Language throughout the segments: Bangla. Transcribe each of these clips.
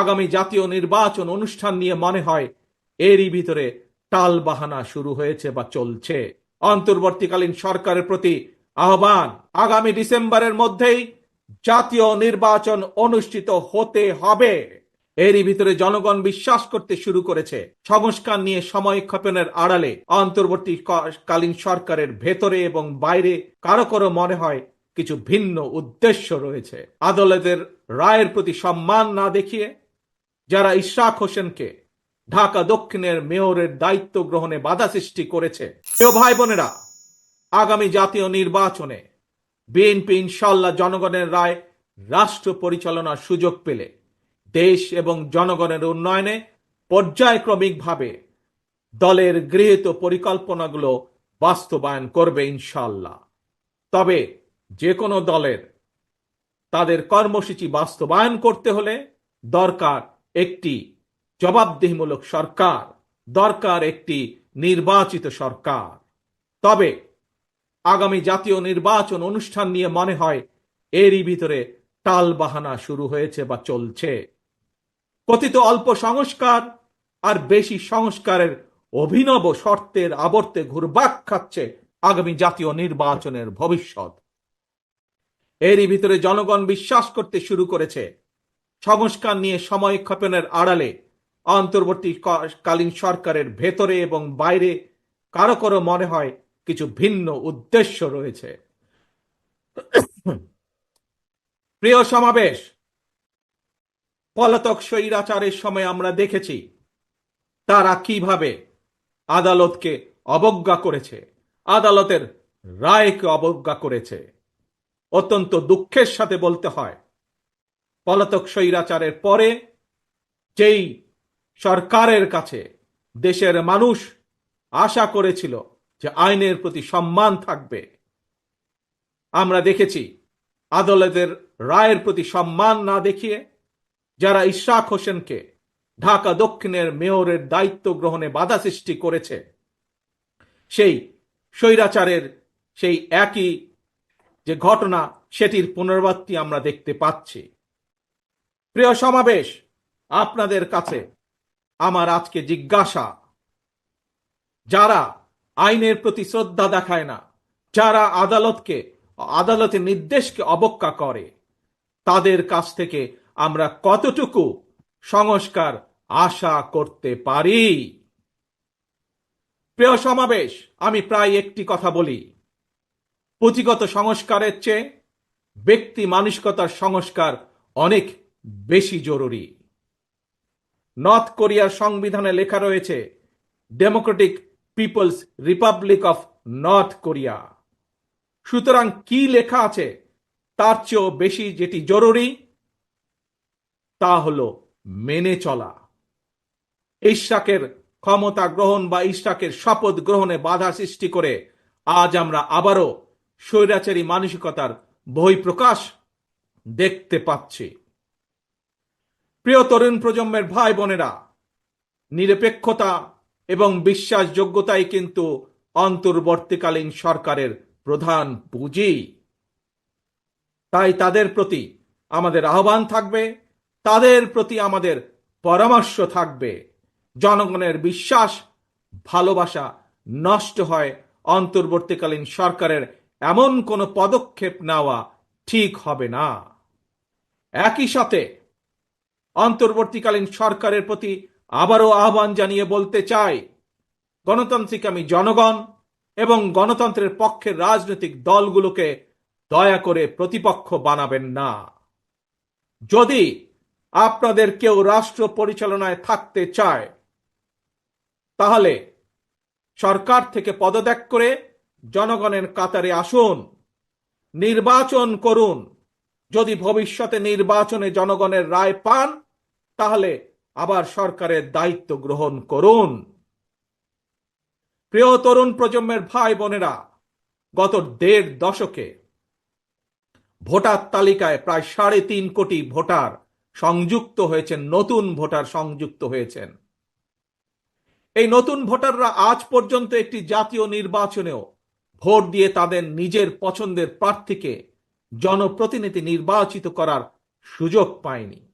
আগামী জাতীয় নির্বাচন অনুষ্ঠান নিয়ে মনে হয়, এরই ভিতরে টাল বাহানা শুরু হয়েছে বা চলছে। অন্তর্বর্তীকালীন সরকারের প্রতি আহ্বান, আগামী ডিসেম্বরের মধ্যেই জাতীয় নির্বাচন অনুষ্ঠিত হতে হবে। এরই ভিতরে জনগণ বিশ্বাস করতে শুরু করেছে, সংস্কার নিয়ে সময় ক্ষেপণের আড়ালে অন্তর্বর্তীকালীন সরকারের ভেতরে এবং বাইরে কারও কারও মনে হয় কিছু ভিন্ন উদ্দেশ্য রয়েছে। আদালতের রায়ের প্রতি সম্মান না দেখিয়ে যারা ইশরাক হোসেনকে ঢাকা দক্ষিণের মেয়রের দায়িত্ব গ্রহণে বাধা সৃষ্টি করেছে। প্রিয় ভাই বোনেরা আগামী জাতীয় নির্বাচনে বিএনপি ইনশাল্লাহ জনগণের রায়, রাষ্ট্র পরিচালনার সুযোগ পেলে দেশ এবং জনগণের উন্নয়নে পর্যায়ক্রমিকভাবে দলের গৃহীত পরিকল্পনাগুলো বাস্তবায়ন করবে ইনশাল্লাহ তবে যে কোনো দলের তাদের কর্মসূচি বাস্তবায়ন করতে হলে দরকার একটি জবাবদিহিমূলক সরকার, দরকার একটি নির্বাচিত সরকার। তবে আগামী জাতীয় নির্বাচন অনুষ্ঠান নিয়ে মনে হয় এরই ভিতরে টাল বাহানা শুরু হয়েছে বা চলছে। কথিত অল্প সংস্কার আর বেশি সংস্কারের অভিনব শর্তের আবর্তে ঘুরবাক খাচ্ছে আগামী জাতীয় নির্বাচনের ভবিষ্যৎ। এরই ভিতরে জনগণ বিশ্বাস করতে শুরু করেছে সংস্কার নিয়ে সময় ক্ষেপণের আড়ালে অন্তর্বর্তীকালীন সরকারের ভেতরে এবং বাইরে কারও কারও মনে হয় কিছু ভিন্ন উদ্দেশ্য রয়েছে। প্রিয় সমাবেশ, পলাতক স্বৈরাচারের সময় আমরা দেখেছি তারা কীভাবে আদালতকে অবজ্ঞা করেছে, আদালতের রায়কে অবজ্ঞা করেছে। অত্যন্ত দুঃখের সাথে বলতে হয় পলাতক স্বৈরাচারের পরে, যেই সরকারের কাছে দেশের মানুষ আশা করেছিল যে আইনের প্রতি সম্মান থাকবে, আমরা দেখেছি আদালতের রায়ের প্রতি সম্মান না দেখিয়ে যারা ইশরাক হোসেনকে ঢাকা দক্ষিণের মেয়রের দায়িত্ব গ্রহণে বাধা সৃষ্টি করেছে, সেই স্বৈরাচারের সেই একই যে ঘটনা, সেটির পুনরাবৃত্তি আমরা দেখতে পাচ্ছি। প্রিয় সমাবেশ, আপনাদের কাছে আমার আজকে জিজ্ঞাসা। যারা আইনের প্রতি শ্রদ্ধা দেখায় না, যারা আদালতকে, আদালতের নির্দেশকে অবজ্ঞা করে, তাদের কাছ থেকে আমরা কতটুকু সংস্কার আশা করতে পারি? প্রিয় সমাবেশ, আমি প্রায় একটি কথা বলি। পুঁথিগত সংস্কারের চেয়ে ব্যক্তি মানসিকতার সংস্কার অনেক বেশি জরুরি। নর্থ কোরিয়ার সংবিধানে লেখা রয়েছে Democratic People's Republic of North Korea সুতরাং কি লেখা আছে, তার চেয়েও বেশি যেটি জরুরি, তা হল মেনে চলা। ইশাকের ক্ষমতা গ্রহণ বা ইশাকের শপথ গ্রহণে বাধা সৃষ্টি করে আজ আমরা আবারও স্বৈরাচারী মানসিকতার বই প্রকাশ দেখতে পাচ্ছি। প্রিয় তরুণ প্রজন্মের ভাই বোনেরা, নিরপেক্ষতা এবং বিশ্বাসযোগ্যতাই কিন্তু অন্তর্বর্তীকালীন সরকারের প্রধান পুঁজি। তাই তাদের প্রতি আমাদের আহ্বান থাকবে, তাদের প্রতি আমাদের পরামর্শ থাকবে। জনগণের বিশ্বাস, ভালোবাসা নষ্ট হয় অন্তর্বর্তীকালীন সরকারের এমন কোনো পদক্ষেপ নেওয়া ঠিক হবে না। একই সাথে অন্তর্বর্তীকালীন সরকারের প্রতি আবারও আহ্বান জানিয়ে বলতে চাই, গণতান্ত্রিক আমি জনগণ এবং গণতন্ত্রের পক্ষের রাজনৈতিক দলগুলোকে দয়া করে প্রতিপক্ষ বানাবেন না। যদি আপনাদের কেউ রাষ্ট্র পরিচালনায় থাকতে চায়, তাহলে সরকার থেকে পদত্যাগ করে জনগণের কাতারে আসুন, নির্বাচন করুন। যদি ভবিষ্যতে নির্বাচনে জনগণের রায় পান তাহলে আবার সরকারের দায়িত্ব গ্রহণ করুন। প্রিয় তরুণ প্রজন্মের ভাই বোনেরা, গত দেড় দশকে ভোটার তালিকায় প্রায় সাড়ে তিন কোটি ভোটার সংযুক্ত হয়েছেন, নতুন ভোটার সংযুক্ত হয়েছেন। এই নতুন ভোটাররা আজ পর্যন্ত একটি জাতীয় নির্বাচনেও ভোট দিয়ে তাদের নিজের পছন্দের প্রার্থীকে জনপ্রতিনিধি নির্বাচিত করার সুযোগ পায়নি।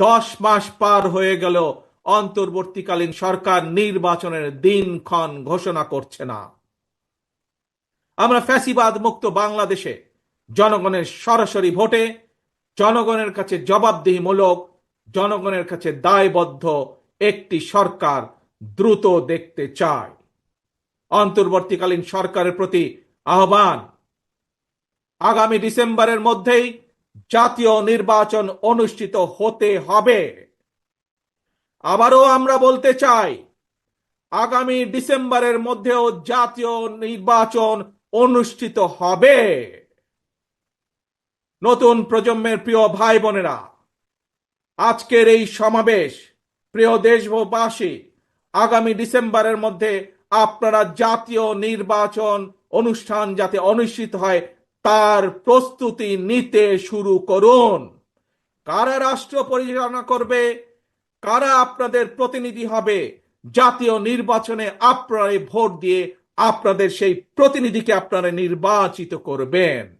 দশ মাস পার হয়ে গেল, অন্তর্বর্তীকালীন সরকার নির্বাচনের দিনক্ষণ ঘোষণা করছে না। আমরা ফ্যাসিবাদ মুক্ত বাংলাদেশে জনগণের সরাসরি ভোটে, জনগণের কাছে জবাবদিহিমূলক, জনগণের কাছে দায়বদ্ধ একটি সরকার দ্রুত দেখতে চায়। অন্তর্বর্তীকালীন সরকারের প্রতি আহ্বান। আগামী ডিসেম্বরের মধ্যেই জাতীয় নির্বাচন অনুষ্ঠিত হতে হবে। আবারও আমরা বলতে চাই, আগামী ডিসেম্বরের মধ্যেও জাতীয় নির্বাচন অনুষ্ঠিত হবে। নতুন প্রজন্মের প্রিয় ভাই বোনেরা আজকের এই সমাবেশ, প্রিয় দেশবাসী, আগামী ডিসেম্বরের মধ্যে আপনারা জাতীয় নির্বাচন অনুষ্ঠান যাতে অনুষ্ঠিত হয় তার প্রস্তুতি নিতে শুরু করুন। কারা রাষ্ট্র পরিচালনা করবে? কারা আপনাদের প্রতিনিধি হবে? জাতীয় নির্বাচনে আপনারা ভোট দিয়ে আপনাদের সেই প্রতিনিধিকে আপনারা নির্বাচিত করবেন।